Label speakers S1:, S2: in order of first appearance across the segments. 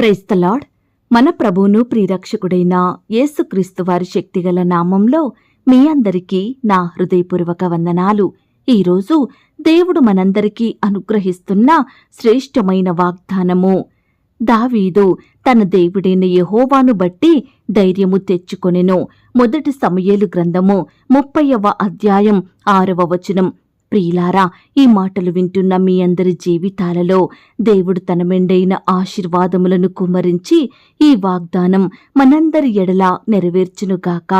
S1: Praise the Lord మన ప్రభువును ప్రియరక్షకుడైన యేసుక్రీస్తు వారి శక్తిగల నామంలో మీ అందరికీ నా హృదయపూర్వక వందనాలు. ఈరోజు దేవుడు మనందరికీ అనుగ్రహిస్తున్న శ్రేష్టమైన వాగ్దానము. దావీదు తన దేవుడైన యహోవాను బట్టి ధైర్యము తెచ్చుకొనెను. మొదటి సమయేలు గ్రంథము ముప్పైవ అధ్యాయం ఆరవ వచనం. ప్రియులారా ఈ మాటలు వింటున్న మీ అందరి జీవితాలలో దేవుడు తన మెండైన ఆశీర్వాదములను కుమరించి ఈ వాగ్దానం మనందరి ఎడల నెరవేర్చునుగాక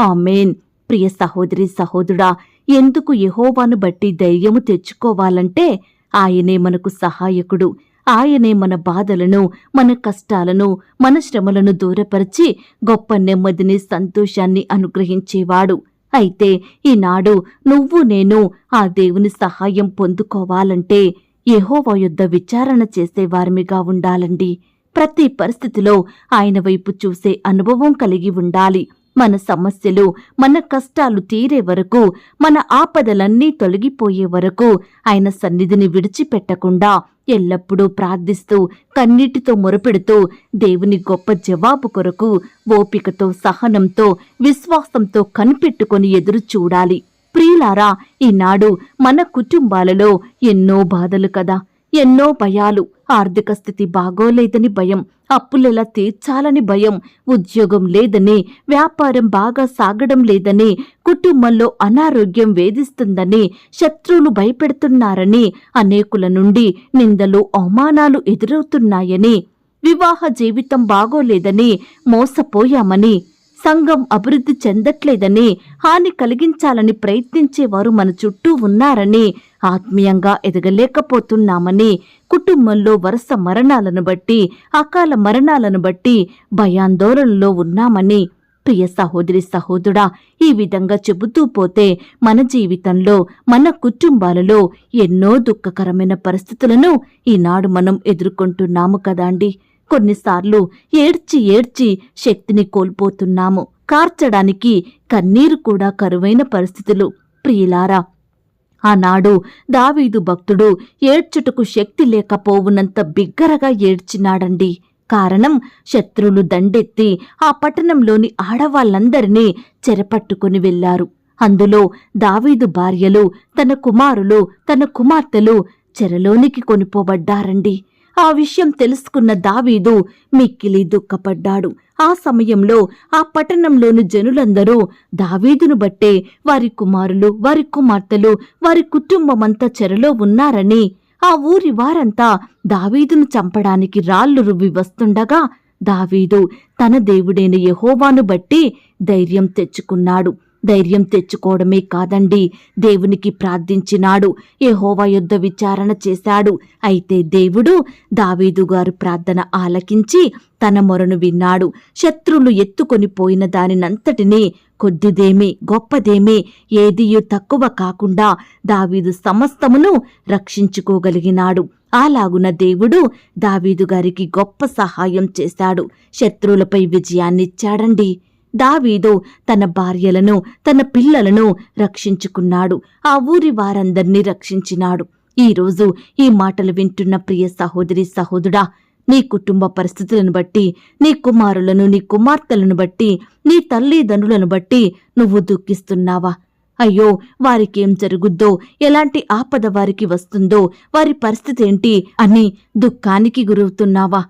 S1: ఆమెన్. ప్రియ సహోదరి సహోదరుడా ఎందుకు యహోవాను బట్టి ధైర్యము తెచ్చుకోవాలంటే ఆయనే మనకు సహాయకుడు. ఆయనే మన బాధలను మన కష్టాలను మన శ్రమలను దూరపరిచి గొప్ప నెమ్మదిని సంతోషాన్ని అనుగ్రహించేవాడు. అయితే ఈనాడు నువ్వు నేను ఆ దేవుని సహాయం పొందుకోవాలంటే యహోవా యుద్ధ విచారణ చేసేవారిమిగా ఉండాలండి. ప్రతి పరిస్థితిలో ఆయన వైపు చూసే అనుభవం కలిగి ఉండాలి. మన సమస్యలు మన కష్టాలు తీరే వరకు మన ఆపదలన్నీ తొలగిపోయే వరకు ఆయన సన్నిధిని విడిచిపెట్టకుండా ఎల్లప్పుడూ ప్రార్థిస్తూ కన్నీటితో మొరపెడుతూ దేవుని గొప్ప జవాబు కొరకు ఓపికతో సహనంతో విశ్వాసంతో కనిపెట్టుకొని ఎదురు చూడాలి. ప్రియులారా ఈనాడు మన కుటుంబాలలో ఎన్నో బాధలు కదా. ఎన్నో భయాలు. ఆర్థిక స్థితి బాగోలేదని భయం. అప్పులెలా తీర్చాలని భయం. ఉద్యోగం లేదని వ్యాపారం బాగా సాగడం లేదని కుటుంబంలో అనారోగ్యం వేధిస్తుందని శత్రువులు భయపెడుతున్నారని అనేకుల నుండి నిందలు అవమానాలు ఎదురవుతున్నాయని వివాహ జీవితం బాగోలేదని మోసపోయామని సంఘం అభివృద్ధి చెందట్లేదని హాని కలిగించాలని ప్రయత్నించేవారు మన చుట్టూ ఉన్నారని ఆత్మీయంగా ఎదగలేకపోతున్నామని కుటుంబంలో వరుస మరణాలను బట్టి అకాల మరణాలను బట్టి భయాందోళనలో ఉన్నామని. ప్రియ సహోదరి సహోదరుడా ఈ విధంగా చెబుతూ పోతే మన జీవితంలో మన కుటుంబాలలో ఎన్నో దుఃఖకరమైన పరిస్థితులను ఈనాడు మనం ఎదుర్కొంటున్నాము కదాండి. కొన్నిసార్లు ఏడ్చి ఏడ్చి శక్తిని కోల్పోతున్నాము. కార్చడానికి కన్నీరు కూడా కరువైన పరిస్థితులు. ప్రియులారా ఆనాడు దావీదు భక్తుడు ఏడ్చుటకు శక్తి లేకపోవునంత బిగ్గరగా ఏడ్చినాడండి. కారణం శత్రువులు దండెత్తి ఆ పట్టణంలోని ఆడవాళ్ళందరినీ చెరపట్టుకుని వెళ్ళారు అందులో దావీదు భార్యలు తన కుమారులు తన కుమార్తెలు చెరలోనికి కొనిపోబడ్డారండి. ఆ విషయం తెలుసుకున్న దావీదు మిక్కిలి దుఃఖపడ్డాడు. ఆ సమయంలో ఆ పట్టణంలోని జనులందరూ దావీదును బట్టే వారి కుమారులు వారి కుమార్తెలు వారి కుటుంబమంతా చెరలో ఉన్నారని ఆ ఊరి వారంతా దావీదును చంపడానికి రాళ్ళు రువ్వి వస్తుండగా దావీదు తన దేవుడైన యహోవాను బట్టి ధైర్యం తెచ్చుకున్నాడు. ధైర్యం తెచ్చుకోవడమే కాదండి. దేవునికి ప్రార్థించినాడు. యెహోవా యుద్ధ విచారణ చేశాడు. అయితే దేవుడు దావీదు గారు ప్రార్థన ఆలకించి తన మొరను విన్నాడు. శత్రువులు ఎత్తుకొని పోయిన దానినంతటినీ కొద్దిదేమి గొప్పదేమి ఏదియూ తక్కువ కాకుండా దావీదు సమస్తమును రక్షించుకోగలిగినాడు. అలాగున దేవుడు దావీదు గారికి గొప్ప సహాయం చేశాడు. శత్రువులపై విజయాన్నిచ్చాడండి. దావీదు తన భార్యలను తన పిల్లలను రక్షించుకున్నాడు. ఆ ఊరి వారందర్నీ రక్షించినాడు. ఈరోజు ఈ మాటలు వింటున్న ప్రియ సహోదరి సహోదరుడా నీ కుటుంబ పరిస్థితులను బట్టి నీ కుమారులను నీ కుమార్తెలను బట్టి నీ తల్లిదండ్రులను బట్టి నువ్వు దుఃఖిస్తున్నావా? అయ్యో వారికేం జరుగుద్దో ఎలాంటి ఆపద వారికి వస్తుందో వారి పరిస్థితి ఏంటి అని దుఃఖానికి గురవుతున్నావా?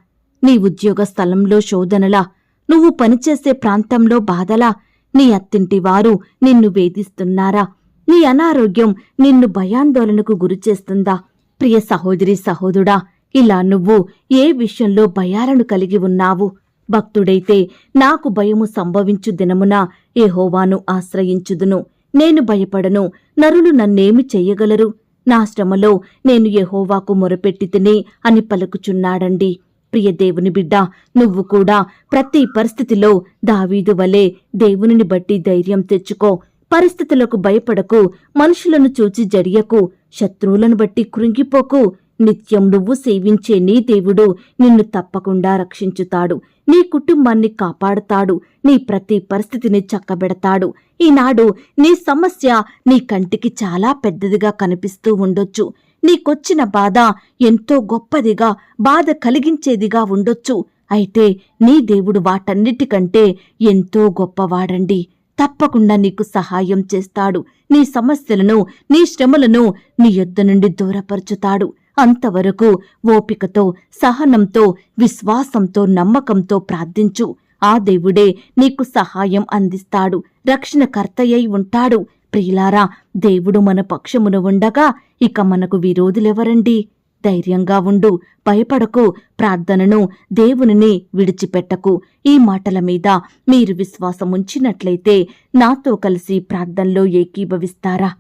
S1: నీ ఉద్యోగ స్థలంలో శోధనలా నువ్వు పనిచేసే ప్రాంతంలో బాధలా నీ అత్తింటి వారు నిన్ను వేధిస్తున్నారా? నీ అనారోగ్యం నిన్ను భయాందోళనకు గురిచేస్తుందా ప్రియ సహోదరి సహోదుడా ఇలా నువ్వు ఏ విషయంలో భయాలను కలిగి ఉన్నావు? భక్తుడైతే నాకు భయము సంభవించు దినమున ఏహోవాను ఆశ్రయించుదును. నేను భయపడను నరులు నన్నేమి చెయ్యగలరు నా శ్రమలో నేను ఎహోవాకు మొరపెట్టి తిని అని పలుకుచున్నాడండి. ప్రియ దేవుని బిడ్డ నువ్వు కూడా ప్రతి పరిస్థితిలో దావీదు వలె దేవునిని బట్టి ధైర్యం తెచ్చుకో. పరిస్థితులకు భయపడకు మనుషులను చూచి జడియకు శత్రువులను బట్టి కృంగిపోకు. నిత్యం నువ్వు సేవించే నీ దేవుడు నిన్ను తప్పకుండా రక్షించుతాడు. నీ కుటుంబాన్ని కాపాడుతాడు నీ ప్రతి పరిస్థితిని చక్కబెడతాడు. ఈనాడు నీ సమస్య నీ కంటికి చాలా పెద్దదిగా కనిపిస్తూ ఉండొచ్చు. నీకొచ్చిన బాధ ఎంతో గొప్పదిగా బాధ కలిగించేదిగా ఉండొచ్చు. అయితే నీ దేవుడు వాటన్నిటికంటే ఎంతో గొప్పవాడండి. తప్పకుండా నీకు సహాయం చేస్తాడు. నీ సమస్యలను నీ శ్రమలను నీ యొద్ద నుండి దూరపరుచుతాడు. అంతవరకు ఓపికతో సహనంతో విశ్వాసంతో నమ్మకంతో ప్రార్థించు. ఆ దేవుడే నీకు సహాయం అందిస్తాడు. రక్షణకర్తయ్యై ఉంటాడు. ప్రియులారా దేవుడు మన పక్షమున ఉండగా ఇక మనకు విరోధులెవరండి? ధైర్యంగా ఉండు భయపడకు ప్రార్థనను దేవునిని విడిచిపెట్టకు. ఈ మాటల మీద మీరు విశ్వాసం ఉంచినట్లయితే నాతో కలిసి ప్రార్థనలో ఏకీభవిస్తారా?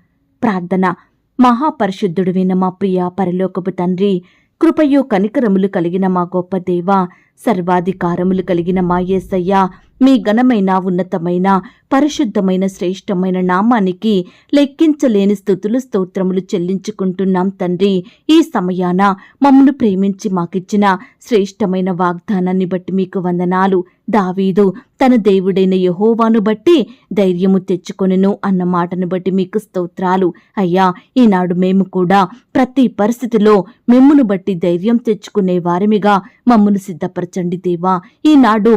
S1: ప్రార్థన. మహాపరిశుద్ధుడువైన మా ప్రియ పరలోకపు తండ్రి కృపయు కనికరములు కలిగిన మా గొప్ప దేవ సర్వాధికారములు కలిగిన మా యేసయ్య మీ ఘనమైన ఉన్నతమైన పరిశుద్ధమైన శ్రేష్టమైన నామానికి లెక్కించలేని స్థుతులు స్తోత్రములు చెల్లించుకుంటున్నాం తండ్రి. ఈ సమయాన మమ్మను ప్రేమించి మాకిచ్చిన శ్రేష్టమైన వాగ్దానాన్ని బట్టి మీకు వందనాలు. దావీదు తన దేవుడైన యహోవాను బట్టి ధైర్యము తెచ్చుకొనెను అన్న మాటను బట్టి మీకు స్తోత్రాలు. అయ్యా ఈనాడు మేము కూడా ప్రతి పరిస్థితిలో మిమ్మును బట్టి ధైర్యం తెచ్చుకునే వారిమిగా మమ్మను సిద్ధపరచండి దేవా ఈనాడు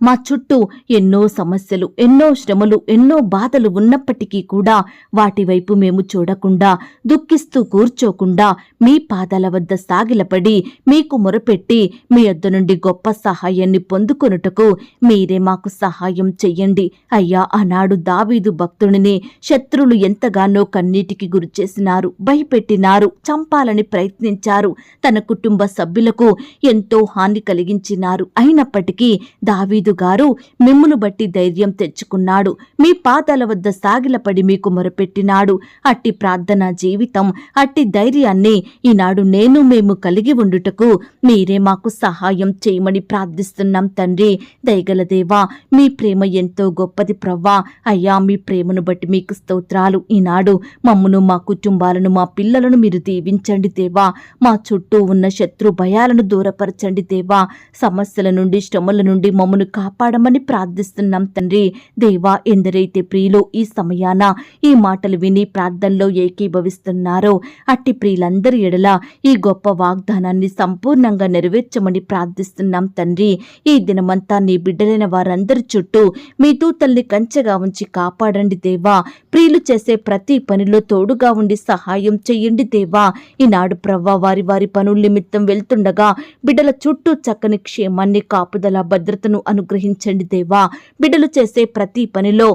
S1: మా చుట్టూ ఎన్నో సమస్యలు ఎన్నో శ్రమలు ఎన్నో బాధలు ఉన్నప్పటికీ కూడా వాటి వైపు మేము చూడకుండా దుఃఖిస్తూ కూర్చోకుండా మీ పాదాల వద్ద సాగిలపడి మీకు మొరపెట్టి మీ వద్ద నుండి గొప్ప సహాయాన్ని పొందుకొనుటకు మీరే మాకు సహాయం చెయ్యండి. అయ్యా ఆనాడు దావీదు భక్తుడిని శత్రులు ఎంతగానో కన్నీటికి గురిచేసినారు భయపెట్టినారు చంపాలని ప్రయత్నించారు. తన కుటుంబ సభ్యులకు ఎంతో హాని కలిగించినారు. అయినప్పటికీ దావీదు గారు మిమ్మును బట్టి ధైర్యం తెచ్చుకున్నాడు. మీ పాదాల వద్ద సాగిలపడి మీకు మొరపెట్టినాడు. అట్టి ప్రార్థన జీవితం అట్టి ధైర్యాన్ని ఈనాడు నేను మేము కలిగి ఉండుటకు మీరే మాకు సహాయం చేయమని ప్రార్థిస్తున్నాం తండ్రి. దయగల దేవా మీ ప్రేమ ఎంతో గొప్పది ప్రవ్వా. అయ్యా మీ ప్రేమను బట్టి మీకు స్తోత్రాలు. ఈనాడు మమ్మను మా కుటుంబాలను మా పిల్లలను మీరు దీవించండి దేవా. మా చుట్టూ ఉన్న శత్రు భయాలను దూరపరచండి దేవా. సమస్యల నుండి శ్రమల నుండి మమ్మను కాపాడమని ప్రార్థిస్తున్నాం తండ్రి. దేవా ఎందరైతే ప్రియులు ఈ సమయాన ఈ మాటలు విని ప్రార్థనలో ఏకీభవిస్తున్నారో అట్టి ప్రియులందరి ఎడల ఈ గొప్ప వాగ్దానాన్ని సంపూర్ణంగా నెరవేర్చమని ప్రార్థిస్తున్నాం తండ్రి. ఈ దినమంతా నీ బిడ్డలైన వారందరి చుట్టూ మీ తూతల్ని కంచెగా ఉంచి కాపాడండి దేవా. స్త్రీలు చేసే ప్రతి పనిలో తోడుగా ఉండి సహాయం చెయ్యండి దేవా. ఈనాడు ప్రవ్వా వారి వారి పనుల నిమిత్తం వెళ్తుండగా బిడ్డల చుట్టూ చక్కని క్షేమాన్ని కాపుదల భద్రతను అనుగ్రహించండి దేవా. బిడ్డలు చేసే ప్రతి పనిలో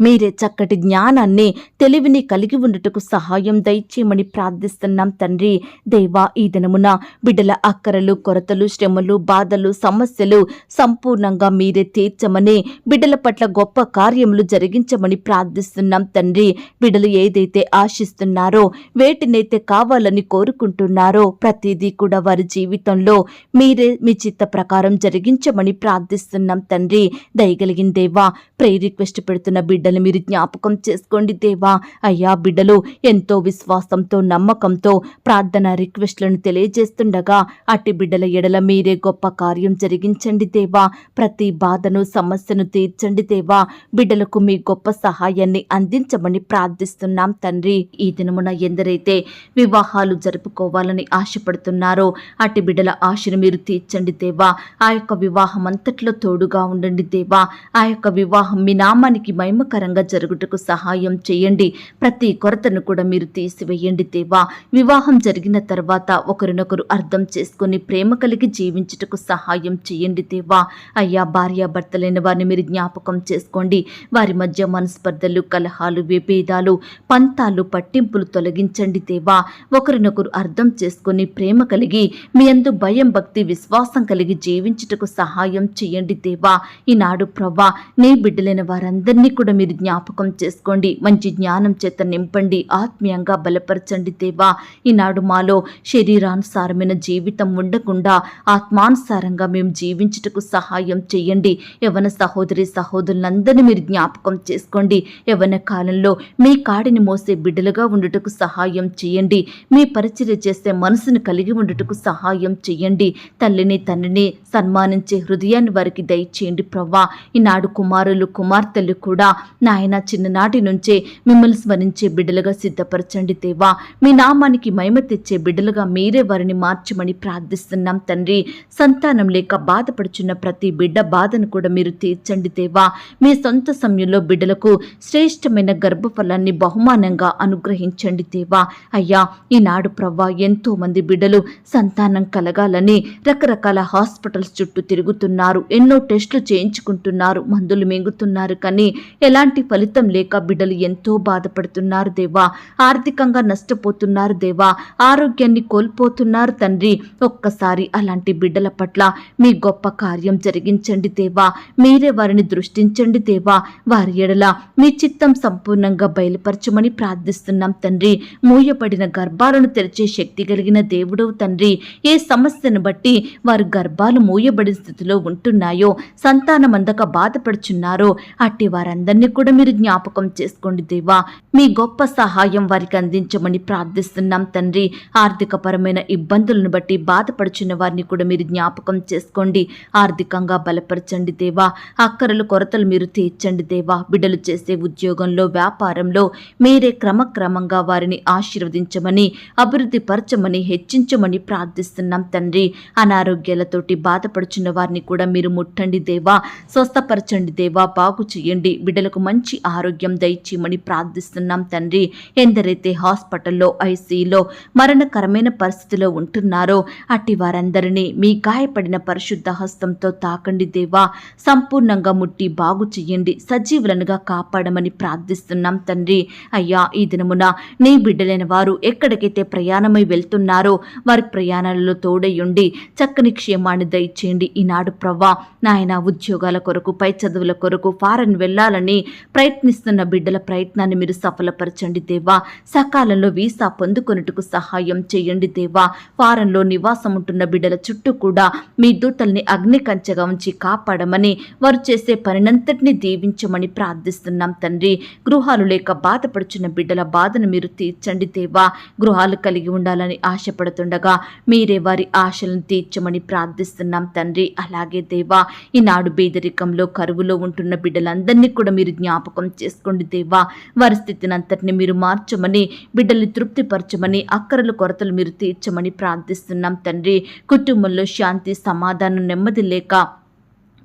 S1: మీరే చక్కటి జ్ఞానాన్ని తెలివిని కలిగి ఉండుటకు సహాయం దయచేయమని ప్రార్థిస్తున్నాం తండ్రి. దేవా ఈ దినమున బిడ్డల అక్కరలు కొరతలు శ్రమలు బాధలు సమస్యలు సంపూర్ణంగా మీరే తీర్చమని బిడ్డల పట్ల గొప్ప కార్యములు జరిగించమని ప్రార్థిస్తున్నాం తండ్రి. బిడ్డలు ఏదైతే ఆశిస్తున్నారో వేటినైతే కావాలని కోరుకుంటున్నారో ప్రతిదీ కూడా వారి జీవితంలో మీరే మీ చిత్త ప్రకారం జరిగించమని ప్రార్థిస్తున్నాం తండ్రి. దయగలిగిన దేవా ప్రే రిక్వెస్ట్ పెడుతున్న బిడ్డలు మీరు జ్ఞాపకం చేసుకోండి దేవా. అయ్యా బిడ్డలు ఎంతో విశ్వాసంతో నమ్మకంతో ప్రార్థన రిక్వెస్ట్లను తెలియజేస్తుండగా అట్టి బిడ్డల ఎడల మీరే గొప్ప కార్యం జరిగించండి దేవా. ప్రతి బాధను సమస్యను తీర్చండి దేవా. బిడ్డలకు మీ గొప్ప సహాయాన్ని అందించమని ప్రార్థిస్తున్నాం తండ్రి. ఈ దినమున ఎందరైతే వివాహాలు జరుపుకోవాలని ఆశపడుతున్నారో అట్టి బిడ్డల ఆశను మీరు తీర్చండి దేవా. ఆ యొక్క వివాహం అంతట్లో తోడుగా ఉండండి దేవా. ఆ యొక్క వివాహం మీ నామానికి మహిమకరంగా జరుగుటకు సహాయం చేయండి. ప్రతి కొరతను కూడా మీరు తీసివేయండి దేవా. వివాహం జరిగిన తర్వాత ఒకరినొకరు అర్థం చేసుకుని ప్రేమ కలిగి జీవించుటకు సహాయం చేయండి దేవా. అయ్యా భార్యాభర్తలైన వారిని మీరు జ్ఞాపకం చేసుకోండి. వారి మధ్య మనస్పర్ధలు కలహాలు విభేదాలు పంతాలు పట్టింపులు తొలగించండి దేవా. ఒకరినొకరు అర్థం చేసుకుని ప్రేమ కలిగి మీ అందు భయం భక్తి విశ్వాసం కలిగి జీవించుటకు సహాయం చేయండి దేవా. ఈనాడు ప్రవ్వా నీ బిడ్డలైన వారందరినీ కూడా మీరు జ్ఞాపకం చేసుకోండి. మంచి జ్ఞానం చేత నింపండి. ఆత్మీయంగా బలపరచండి దేవా. ఈనాడు మాలో శరీరానుసారమైన జీవితం ఉండకుండా ఆత్మానుసారంగా మేము జీవించుటకు సహాయం చేయండి. యవన సహోదరి సహోదరులందరినీ మీరు జ్ఞాపకం చేసుకోండి. యవన కాలంలో మీ కాడిని మోసే బిడ్డలుగా ఉండుటకు సహాయం చేయండి. మీ పరిచర్య చేసే మనసును కలిగి ఉండుటకు సహాయం చేయండి. తల్లిని తండ్రిని సన్మానించే హృదయాన్ని వారికి దయచేయండి ప్రవ్వా. ఈనాడు కుమారులు కుమార్తెలు కూడా నాయన చిన్ననాటి నుంచే మిమ్మల్ని స్మరించే బిడ్డలుగా సిద్ధపరచండి దేవా. మీ నామానికి మహిమ తెచ్చే బిడ్డలుగా మీరే వారిని మార్చమని ప్రార్థిస్తున్నాం తండ్రి. సంతానం లేక బాధపడుచున్న ప్రతి బిడ్డ బాధను కూడా మీరు తీర్చండి దేవా. మీ సొంత సమయంలో బిడ్డలకు శ్రేష్టమైన గర్భఫలాన్ని బహుమానంగా అనుగ్రహించండి దేవా. అయ్యా ఈనాడు ప్రవ్వా ఎంతో మంది బిడ్డలు సంతానం కలగాలని రకరకాల హాస్పిటల్స్ చుట్టూ తిరుగుతున్నారు. ఎన్నో టెస్టులు చేయించుకుంటున్నారు. మందులు మింగుతున్నారు కానీ ఎలా ఎలాంటి ఫలితం లేక బిడ్డలు ఎంతో బాధపడుతున్నారు దేవా. ఆర్థికంగా నష్టపోతున్నారు దేవా. ఆరోగ్యాన్ని కోల్పోతున్నారు తండ్రి. ఒక్కసారి అలాంటి బిడ్డల పట్ల మీ గొప్ప కార్యం జరిగించండి దేవా. మీరే వారిని దృష్టించండి దేవా. వారి ఎడల మీ చిత్తం సంపూర్ణంగా బయలుపరచమని ప్రార్థిస్తున్నాం తండ్రి. మూయబడిన గర్భాలను తెరిచే శక్తి కలిగిన దేవుడవు తండ్రి. ఏ సమస్యను బట్టి వారు గర్భాలు మూయబడిన స్థితిలో ఉంటున్నాయో సంతానం అందక బాధపడుచున్నారో అట్టి వారందరినీ కూడా మీరు జ్ఞాపకం చేసుకోండి దేవా. మీ గొప్ప సహాయం వారికి అందించమని ప్రార్థిస్తున్నాం తండ్రి. ఆర్థికపరమైన ఇబ్బందులను బట్టి బాధపడుచున్న వారిని కూడా మీరు జ్ఞాపకం చేసుకోండి. ఆర్థికంగా బలపరచండి దేవా. అక్కరలు కొరతలు మీరు తీర్చండి దేవా. బిడ్డలు చేసే ఉద్యోగంలో వ్యాపారంలో మీరే క్రమక్రమంగా వారిని ఆశీర్వదించమని అభివృద్ధి పరచమని హెచ్చించమని ప్రార్థిస్తున్నాం తండ్రి. అనారోగ్యాలతోటి బాధపడుచున్న వారిని కూడా మీరు ముట్టండి దేవా. స్వస్థపరచండి దేవా. బాగు చేయండి. బిడ్డలకు మంచి ఆరోగ్యం దయచేయమని ప్రార్థిస్తున్నాం తండ్రి. ఎందరైతే హాస్పిటల్లో ఐసీలో మరణకరమైన పరిస్థితిలో ఉంటున్నారో అట్టి వారందరినీ మీ గాయపడిన పరిశుద్ధ హస్తంతో తాకండి దేవా. సంపూర్ణంగా ముట్టి బాగు చెయ్యండి సజీవులనుగా కాపాడమని ప్రార్థిస్తున్నాం తండ్రి. అయ్యా ఈ దినమున నీ బిడ్డలైన వారు ఎక్కడికైతే ప్రయాణమై వెళ్తున్నారో వారి ప్రయాణాలలో తోడయ్యుండి చక్కని క్షేమాన్ని దయచేయండి. ఈనాడు ప్రవ్వా నాయన ఉద్యోగాల కొరకు పై చదువుల కొరకు ఫారెన్ వెళ్ళాలని ప్రయత్నిస్తున్న బిడ్డల ప్రయత్నాన్ని మీరు సఫలపరచండి దేవా. సకాలంలో వీసా పొందుకొనుటకు సహాయం చేయండి దేవా. ఫారెన్లో నివాసం ఉంటున్న బిడ్డల చుట్టూ కూడా మీ దూతల్ని అగ్ని కంచెగా ఉంచి కాపాడమని వారు చేసే పనినంతటిని దీవించమని ప్రార్థిస్తున్నాం తండ్రి. గృహాలు లేక బాధపడుచున్న బిడ్డల బాధను మీరు తీర్చండి దేవా. గృహాలు కలిగి ఉండాలని ఆశపడుతుండగా మీరే వారి ఆశలను తీర్చమని ప్రార్థిస్తున్నాం తండ్రి. అలాగే దేవా ఈనాడు బేదరికంలో కరువులో ఉంటున్న బిడ్డలందరినీ కూడా మీరు జ్ఞాపకం చేసుకోండి దేవా. వారి స్థితిని అంతటిని మీరు మార్చమని బిడ్డల్ని తృప్తిపరచమని అక్కరలు కొరతలు మీరు తీర్చమని ప్రార్థిస్తున్నాం తండ్రి. కుటుంబంలో శాంతి సమాధానం నెమ్మది లేక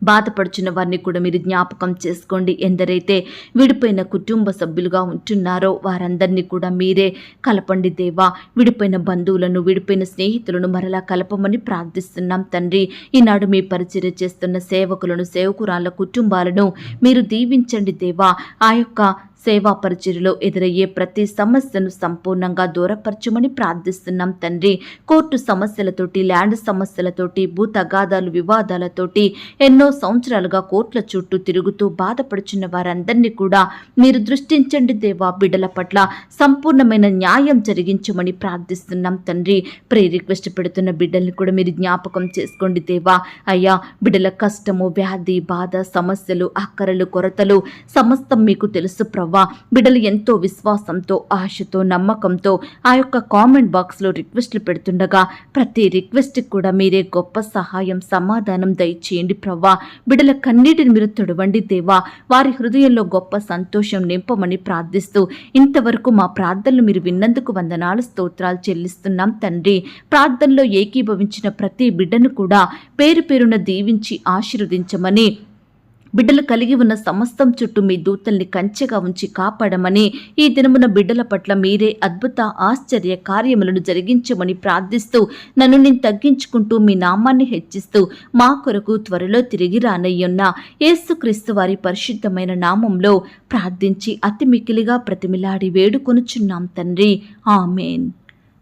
S1: బాధపడుచున్న వారిని కూడా మీరు జ్ఞాపకం చేసుకోండి. ఎందరైతే విడిపోయిన కుటుంబ సభ్యులుగా ఉంటున్నారో వారందరినీ కూడా మీరే కలపండి దేవా. విడిపోయిన బంధువులను విడిపోయిన స్నేహితులను మరలా కలపమని ప్రార్థిస్తున్నాం తండ్రి. ఈనాడు మీ పరిచర్య చేస్తున్న సేవకులను సేవకురాళ్ళ కుటుంబాలను మీరు దీవించండి దేవా. ఆ యొక్క సేవా పరిచర్లో ఎదురయ్యే ప్రతి సమస్యను సంపూర్ణంగా దూరపరచమని ప్రార్థిస్తున్నాం తండ్రి. కోర్టు సమస్యలతోటి ల్యాండ్ సమస్యలతోటి భూ తగాదాలు వివాదాలతోటి ఎన్నో సంవత్సరాలుగా కోర్టుల చుట్టూ తిరుగుతూ బాధపడుచున్న వారందరినీ కూడా మీరు దృష్టించండి దేవా. బిడ్డల పట్ల సంపూర్ణమైన న్యాయం జరిగించమని ప్రార్థిస్తున్నాం తండ్రి. ప్రే రిక్వెస్ట్ పెడుతున్న బిడ్డల్ని కూడా మీరు జ్ఞాపకం చేసుకోండి దేవా. అయ్యా బిడ్డల కష్టము వ్యాధి బాధ సమస్యలు అక్కరలు కొరతలు సమస్తం మీకు తెలుసు ప్రవ్వా బిడ్డలు ఎంతో విశ్వాసంతో ఆశతో నమ్మకంతో ఆ యొక్క కామెంట్ బాక్స్లో రిక్వెస్ట్లు పెడుతుండగా ప్రతి రిక్వెస్ట్కి కూడా మీరే గొప్ప సహాయం సమాధానం దయచేయండి ప్రవ్వా. బిడ్డల కన్నీటిని మీరు తొడవండి దేవా. వారి హృదయంలో గొప్ప సంతోషం నింపమని ప్రార్థిస్తూ ఇంతవరకు మా ప్రార్థనలు మీరు విన్నందుకు వందనాలు స్తోత్రాలు చెల్లిస్తున్నాం తండ్రి. ప్రార్థనలో ఏకీభవించిన ప్రతి బిడ్డను కూడా పేరు పేరున దీవించి ఆశీర్వదించమని బిడ్డలు కలిగి ఉన్న సమస్తం చుట్టూ మీ దూతల్ని కంచెగా ఉంచి కాపాడమని ఈ దినమున బిడ్డల పట్ల మీరే అద్భుత ఆశ్చర్య కార్యములను జరిగించమని ప్రార్థిస్తూ నన్ను నేను తగ్గించుకుంటూ మీ నామాన్ని హెచ్చిస్తూ మా కొరకు త్వరలో తిరిగి రానయ్యున్న యేసుక్రీస్తు వారి పరిశుద్ధమైన నామంలో ప్రార్థించి అతి మికిలిగా ప్రతిమిలాడి వేడుకొనుచున్నాం తండ్రి. ఆమెన్.